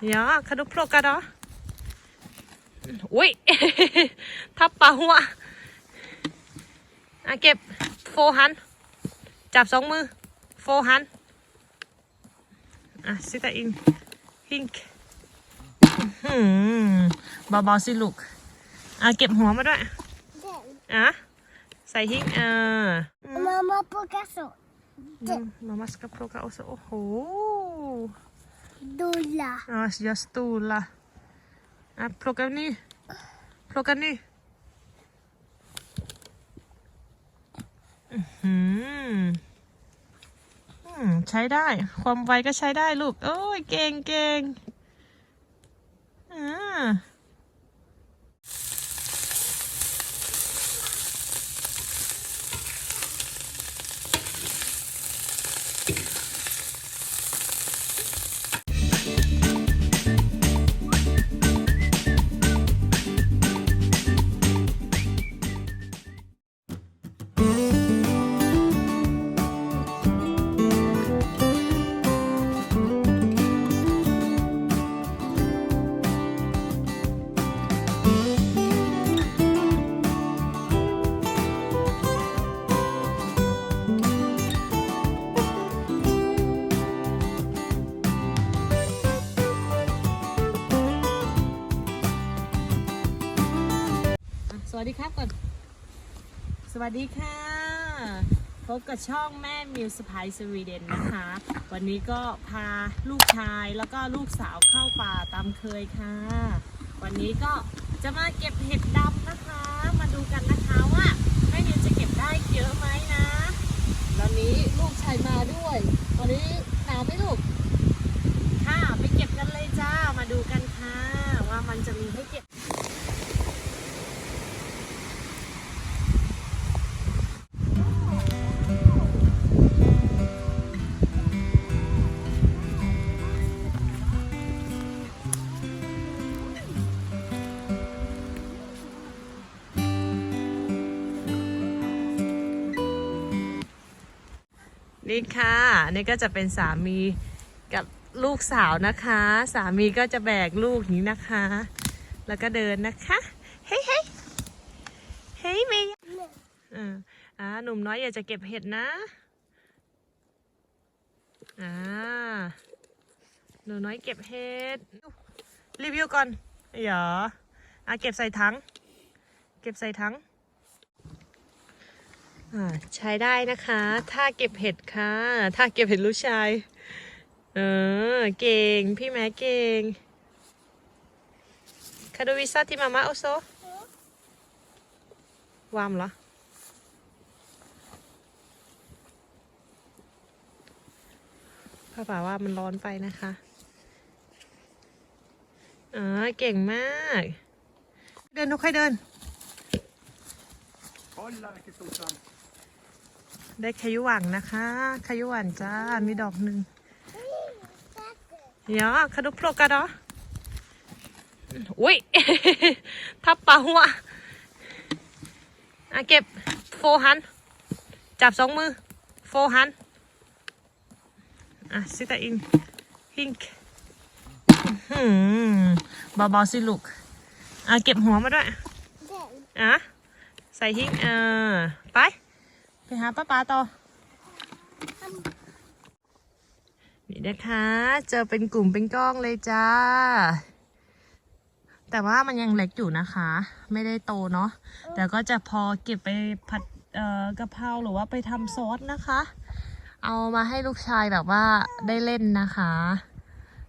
Ja, kan du plocka då? Oj! Tappa หัวอะเก็บโฟหัน จับสองมือ โฟหัน อะซิตาอินฮิงค์เบาๆสิลูก อะเก็บหัวมาด้วย อะ ใส่ฮิงค์เออ Mamma plockar så. มามาสกับโปรกาโอโซโอ้โห stula. Ja, jag stolar. Ja, plocka ny. Plocka ny. อื้อหืออืมใช้ได้ ความไวก็ใช้ได้ลูก โอ้ย เก่งเก่งอ่า วัสดีครับก่อน สวัสดีค่ะ พบกับช่องแม่มิวสไปสวีเดนนะคะ วันนี้ก็พาลูกชายแล้วก็ลูกสาวเข้าป่าตามเคยค่ะ วันนี้ก็จะมาเก็บเห็ดดำนะคะ มาดูกันนะคะว่าแม่มิวจะเก็บได้เยอะไหมนะ วันนี้ลูกชายมาด้วย วันนี้หนาวไหมลูก นี่ค่ะนี่ก็จะเป็นสามีกับลูกสาวนะคะ สามีก็จะแบกลูกนี้นะคะ แล้วก็เดินนะคะ เฮ้ยเฮ้ยเฮ้ยเมย์อ่าอ่าหนุ่มน้อยอยากจะเก็บเห็ดนะอ่าหนูน้อยเก็บเห็ดรีวิวก่อนเหรออะเก็บใส่ถัง เก็บใส่ถัง ใช้ได้นะคะถ้าเก็บเห็ดค่ะถ้าเก็บเห็ดลูกชาย เออ เก่ง พี่แม่เก่งคาโดวิซาที่มาม่าโอโซวามเหรอ พ่อป่าว่ามันร้อนไปนะคะอ๋อเก่งมาก เดินทุกใครเดิน Kolla vilken stor svamp. ได้ขยุหวังนะคะขยุหวันจ้า มีดอกหนึ่งเนาะคาดุโปรกันเนาดออุ้ยทับปลาหัวอะเก็บโฟหัน จับสองมือ โฟหัน อะซิตาอินฮิงเบาๆสิลูก อะเก็บหัวมาด้วย อะ ใส่ฮิงเออไป ไปหาป้าป๋าต่อ นี่นะคะ เจอเป็นกลุ่มเป็นก้องเลยจ้า แต่ว่ามันยังเล็กอยู่นะคะ ไม่ได้โตเนาะแต่ก็จะพอเก็บไปผัดกะเพราหรือว่าไปทำซอสนะคะ เอามาให้ลูกชายแบบว่าได้เล่นนะคะ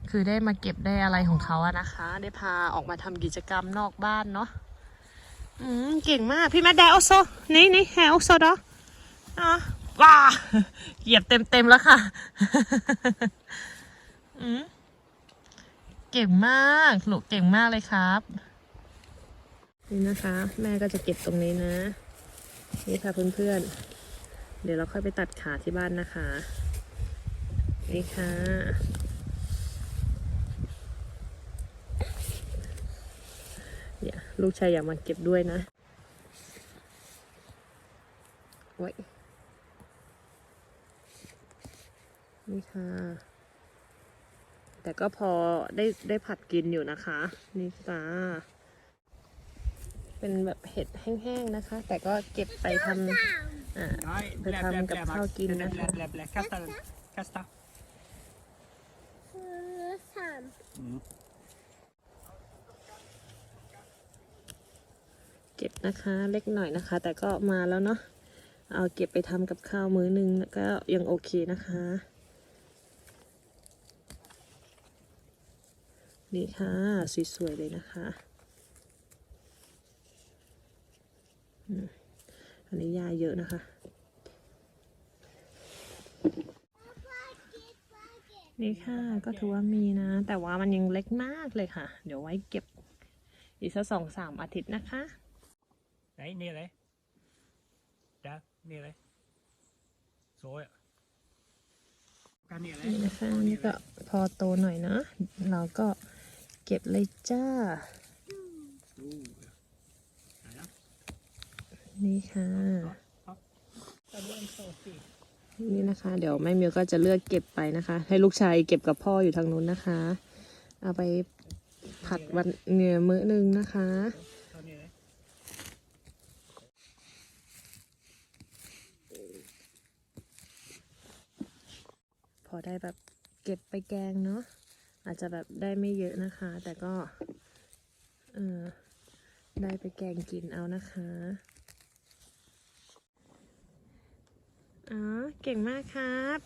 คือได้มาเก็บได้อะไรของเขาอะนะคะ ได้พาออกมาทำกิจกรรมนอกบ้านเนาะอืมเก่งมาก พี่แม่แดโอโซนี่นี่แฮโอโซดออะ ว้าเหยียบเต็มเต็มๆแล้วค่ะอืมเก่งมากลูกเก่งมากเลยครับ นี่นะคะ แม่ก็จะเก็บตรงนี้นะ นี่ค่ะเพื่อนๆ เดี๋ยวเราค่อยไปตัดขาที่บ้านนะคะ นี่ค่ะเนี่ยลูกชายอยากมาเก็บด้วยนะไว้ นี่ค่ะ แต่ก็พอได้ได้ผัดกินอยู่นะคะ นี่จ้าเป็นแบบเห็ดแห้งๆนะคะ แต่ก็เก็บไปทำอ่า Nej, Det blä, tar blä, man blä, กับข้าวกินนะคะ blä, blä. Kasta den. Kasta. คือสาม Mm. เก็บนะคะเล็กหน่อยนะคะ แต่ก็มาแล้วเนาะเอาเก็บไปทำกับข้าวมื้อหนึงก็ยังโอเคนะคะ นี่ค่ะ สวย ๆ เลยนะคะอืมอันนี้ยาเยอะนะคะ นี่ค่ะก็ถือว่ามีนะ แต่ว่ามันยังเล็กมากเลยค่ะ เดี๋ยวไว้เก็บ อีกสักสองสามอาทิตย์นะคะ Nej, ner dig. Där, ner dig. Så ja. Kan ner นี่ dig. นะคะนี่ก็พอโตหน่อยเนาะเราก็ เก็บเลยจ้า นี่ค่ะ นี่นะคะ เดี๋ยวแม่มิวก็จะเลือกเก็บไปนะคะ ให้ลูกชายเก็บกับพ่ออยู่ทางนู้นนะคะ เอาไปผัดวันเนื้อมื้อนึงนะคะพอได้แบบเก็บไปแกงเนาะ อาจจะแบบได้ไม่เยอะนะคะ แต่ก็เออได้ไปแกงกินเอานะคะอ๋อเก่งมากครับ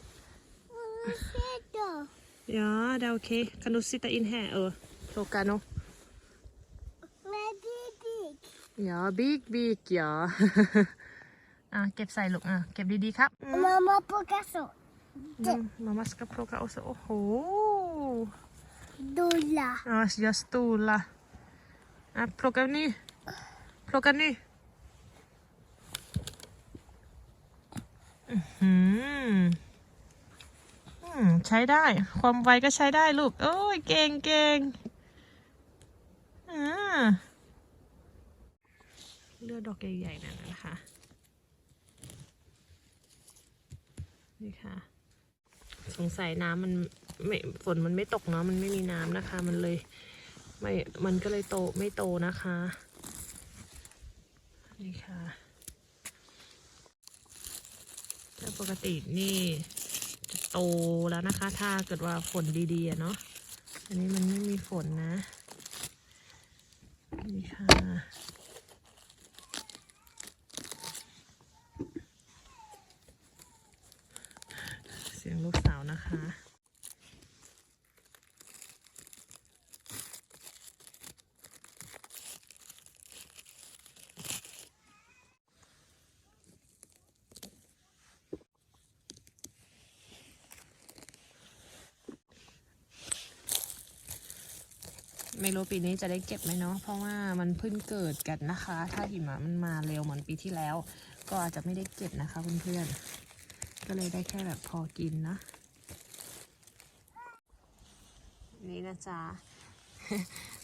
เสียดอ Ja, det är okej. Kan du sitta in här och plocka nu? แม่ดีดี Ja, big, big, ja. อะเก็บใส่ลูกอะเก็บดีๆครับอืมมามาปกัสโซอืม Mamma ska plocka också. Oho! ดูละ Ja, jag stola. Ja, plocka ny. Plocka ny. อื้อหืออืมใช้ได้ ความไวก็ใช้ได้ลูก โอ้ย เก่งเก่งอ่าเลือดดอกใหญ่ๆนั่นนะคะ นี่ค่ะ สงสัยน้ำมันไม่ฝนมันไม่ตกเนาะมันไม่มีน้ำนะคะ มันเลยไม่มันก็เลยโตไม่โตนะคะนี่ค่ะแต่ปกตินี่จะโตแล้วนะคะ ถ้าเกิดว่าฝนดีๆเนาะอันนี้มันไม่มีฝนนะนี่ค่ะ สียงลูกสาวนะคะ ไม่รู้ปีนี้จะได้เก็บไหมเนาะ เพราะว่ามันเพิ่งเกิดกันนะคะ ถ้าหิมะมันมาเร็วเหมือนปีที่แล้ว ก็อาจจะไม่ได้เก็บนะคะเพื่อนๆ ก็เลยได้แค่แบบพอกินนะ นี่นะจ๊ะ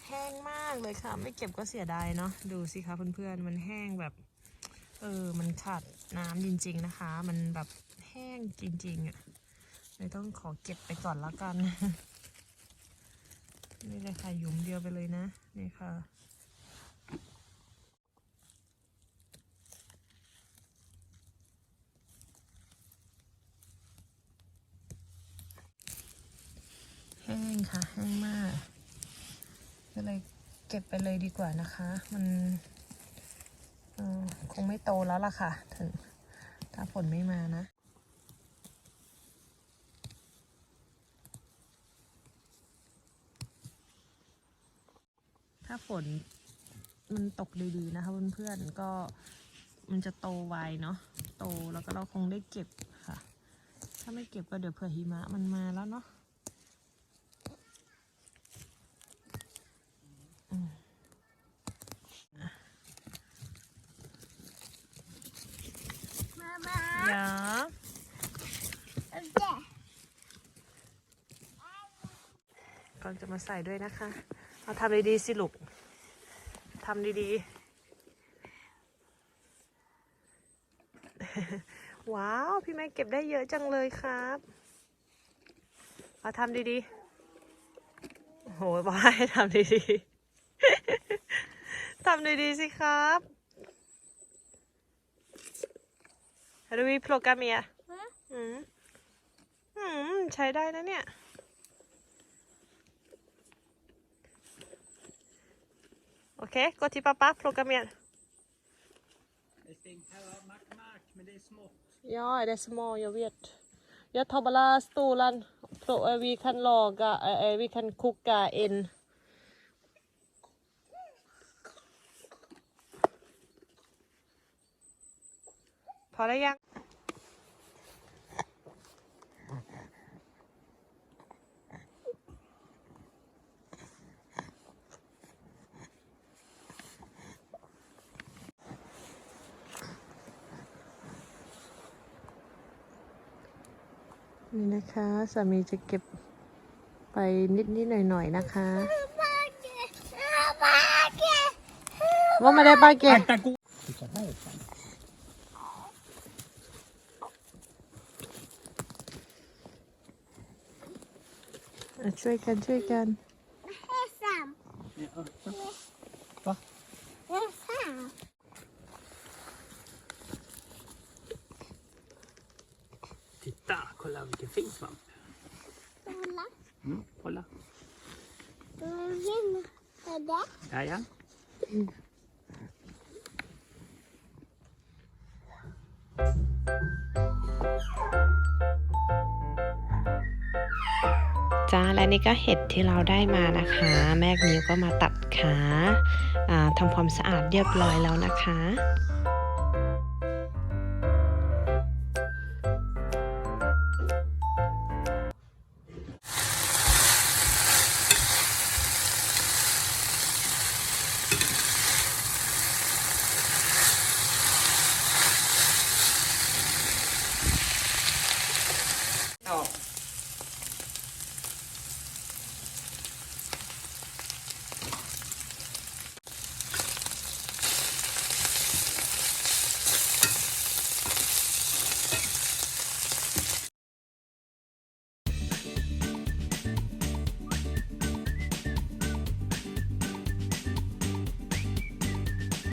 แห้งมากเลยค่ะ ไม่เก็บก็เสียดายเนาะดูสิคะเพื่อนๆ มันแห้งแบบ เออ มันขาดน้ำจริง ๆ นะคะ มันแบบแห้งจริง ๆอะ่ะเลยต้องขอเก็บไปก่อนแล้วกัน นี่เลยค่ะหยุมเดียวไปเลยนะ นี่ค่ะ แห้งค่ะ แห้งมากก็เลยเก็บไปเลยดีกว่านะคะ มันคงไม่โตแล้วล่ะค่ะ ถึงถ้าฝนไม่มานะถ้าฝนมันตกดีๆนะคะเพื่อนๆก็มันจะโตไวเนาะโตแล้วก็เราคงได้เก็บค่ะ ถ้าไม่เก็บก็เดี๋ยวเผื่อหิมะมันมาแล้วเนาะอืม มามา เดี๋ยว เจ๊ ก่อนจะ มาใส่ด้วยนะคะ เอาทำดีๆสิลูกทำดีๆ ว้าว พี่แม่เก็บได้เยอะจังเลยครับ เอาทำดีโหบายทำดีๆ ทำดีๆ สิครับฮารุวีโปรแกรมเมียอืม อืม ใช้ได้นะเนี่ย โอเค gå till pappa, plocka mer. Det stinker här av mark, mark, men det är smått. Ja, det är små, jag vet. Jag tar bara stolen. Pro- eh, Vi kan laga, eh, eh, vi kan koka en. På det igen. นี่นะคะสามีจะเก็บไปนิดๆหน่อยๆนะคะว่ามาได้ป้าเก็บ Akta go! Titta här fan. อะช่วยกันช่วยกัน Hälsan. Ja, Va? Titta, kolla vilken fin svamp. Kolla. Mm, kolla. Vilken är det? Ja, ja. จ้าและนี่ก็เห็ดที่เราได้มานะคะ แม่มิวก็มาตัดขาอ่าทำความสะอาดเรียบร้อยแล้วนะคะ